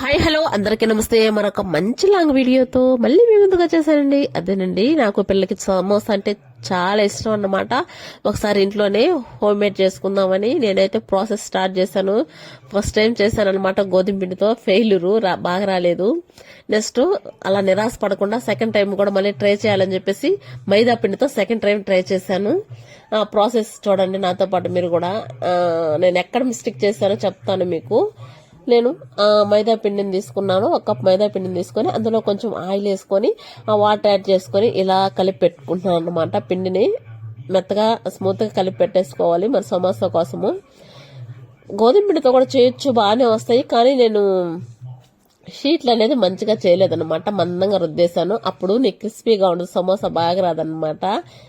Hi hello. అందరికీ నమస్తే. మరొక మంచి లాంగ్ వీడియోతో మళ్ళీ మీ ముందుకు వచ్చేసానండి. అదేనండి నాకు పిల్లకి సమోసా అంటే చాలా ఇష్టం అన్నమాట. ఒకసారి ఇంట్లోనే హోమ్ మేడ్ చేసుకుందామని నేనైతే ప్రాసెస్ స్టార్ట్ చేశాను. ఫస్ట్ టైం చేశాను అనమాట గోధుమ పిండితో. ఫెయిల్యూరు రా బాగా రాలేదు. నెక్స్ట్ అలా నిరాశ పడకుండా సెకండ్ టైం కూడా మళ్ళీ ట్రై చేయాలని చెప్పేసి మైదా పిండితో సెకండ్ టైం ట్రై చేశాను. ప్రాసెస్ చూడండి నాతో పాటు మీరు కూడా. నేను ఎక్కడ మిస్టేక్ చేశానో చెప్తాను మీకు. నేను మైదా పిండిని తీసుకున్నాను. ఒక కప్ మైదా పిండిని తీసుకొని అందులో కొంచెం ఆయిల్ వేసుకొని ఆ వాటర్ యాడ్ చేసుకొని ఇలా కలిపి పెట్టుకుంటున్నాను అనమాట పిండిని మెత్తగా స్మూత్గా కలిపి పెట్టేసుకోవాలి మరి సమోసా కోసము. గోధుమ పిండితో కూడా చేయొచ్చు బాగానే వస్తాయి. కానీ నేను షీట్లు అనేది మంచిగా చేయలేదన్నమాట. మందంగా రుద్దేశాను. అప్పుడు నీకు క్రిస్పీగా ఉండదు సమోసా బాగా రాదనమాట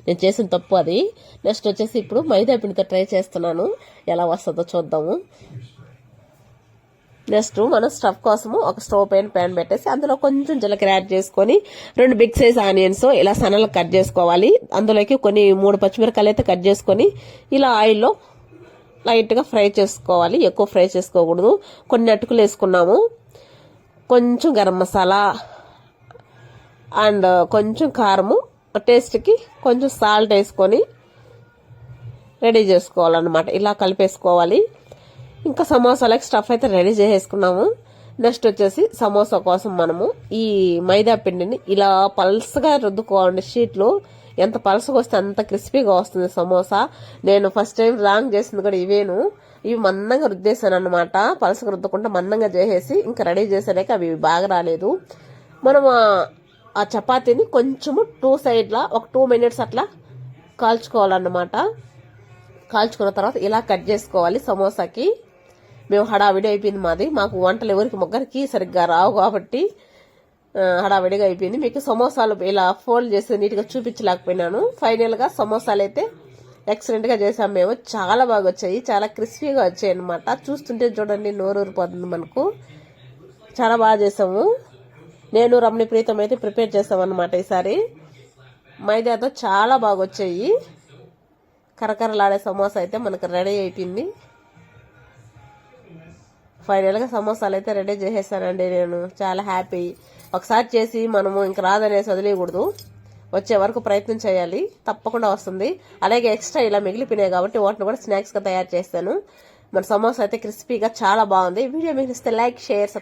నేను చేసిన తప్పు అది. నెక్స్ట్ వచ్చేసి ఇప్పుడు మైదా పిండితో ట్రై చేస్తున్నాను. ఎలా వస్తుందో చూద్దాము. నెక్స్ట్ మనం స్టఫ్ కోసము ఒక స్టవ్ పైన ప్యాన్ పెట్టేసి అందులో కొంచెం జీలకర్ర యాడ్ చేసుకొని రెండు బిగ్ సైజ్ ఆనియన్స్ ఇలా సన్నలు కట్ చేసుకోవాలి. అందులోకి కొన్ని మూడు పచ్చిమిరకాయలు అయితే కట్ చేసుకొని ఇలా ఆయిల్లో లైట్గా ఫ్రై చేసుకోవాలి. ఎక్కువ ఫ్రై చేసుకోకూడదు. కొన్ని అటుకులు వేసుకున్నాము. కొంచెం గరం మసాలా అండ్ కొంచెం కారము. టేస్ట్కి కొంచెం సాల్ట్ వేసుకొని రెడీ చేసుకోవాలన్నమాట. ఇలా కలిపేసుకోవాలి. ఇంకా సమోసాలకి స్టఫ్ అయితే రెడీ చేసేసుకున్నాము. నెక్స్ట్ వచ్చేసి సమోసా కోసం మనము ఈ మైదా పిండిని ఇలా పల్సగా రుద్దుకోవాలి షీట్లు. ఎంత పలసగా వస్తే అంత క్రిస్పీగా వస్తుంది సమోసా. నేను ఫస్ట్ టైం రాంగ్ చేసింది కూడా ఇవేను. ఇవి మందంగా రుద్దేశాను అనమాట పలసగా రుద్దుకుంటే మందంగా చేసేసి ఇంకా రెడీ చేసేలేక అవి బాగా రాలేదు. మనం ఆ- ఆ చపాతీని కొంచెము టూ సైడ్లా ఒక టూ మినిట్స్ అట్లా కాల్చుకోవాలన్నమాట. కాల్చుకున్న తర్వాత ఇలా కట్ చేసుకోవాలి సమోసాకి. మేము హడావిడి అయిపోయింది మాది. మాకు వంటలు ఎవరికి ముగ్గురికి సరిగ్గా రావు కాబట్టి హడావిడిగా అయిపోయింది. మీకు సమోసాలు ఇలా ఫోల్డ్ చేసి నీట్గా చూపించలేకపోయినాను. ఫైనల్గా సమోసాలు అయితే ఎక్సలెంట్గా చేసాము చేసాం మేము. చాలా బాగా వచ్చాయి. చాలా క్రిస్పీగా వచ్చాయి అనమాట చూస్తుంటే చూడండి నోరు ఊరిపోతుంది మనకు. చాలా బాగా చేసాము. నేను రమణి ప్రీతం అయితే ప్రిపేర్ చేసాం అనమాట ఈసారి. మైదాతో చాలా బాగా వచ్చాయి. కరకరలాడే సమోసా అయితే మనకు రెడీ అయిపోయింది. ఫైనల్గా సమోసాలు అయితే రెడీ చేసేసానండి నేను. చాలా హ్యాపీ ఒకసారి చేసి మనము ఇంక రాదనేసి వదిలేయకూడదు. వచ్చే వరకు ప్రయత్నం చేయాలి. తప్పకుండా వస్తుంది. అలాగే ఎక్స్ట్రా ఇలా మిగిలిపోయినాయి కాబట్టి వాటిని కూడా స్నాక్స్గా తయారు చేస్తాను. మన సమోసా అయితే క్రిస్పీగా చాలా బాగుంది. వీడియో మీకు ఇస్తే లైక్ షేర్ సబ్స్క్రైబ్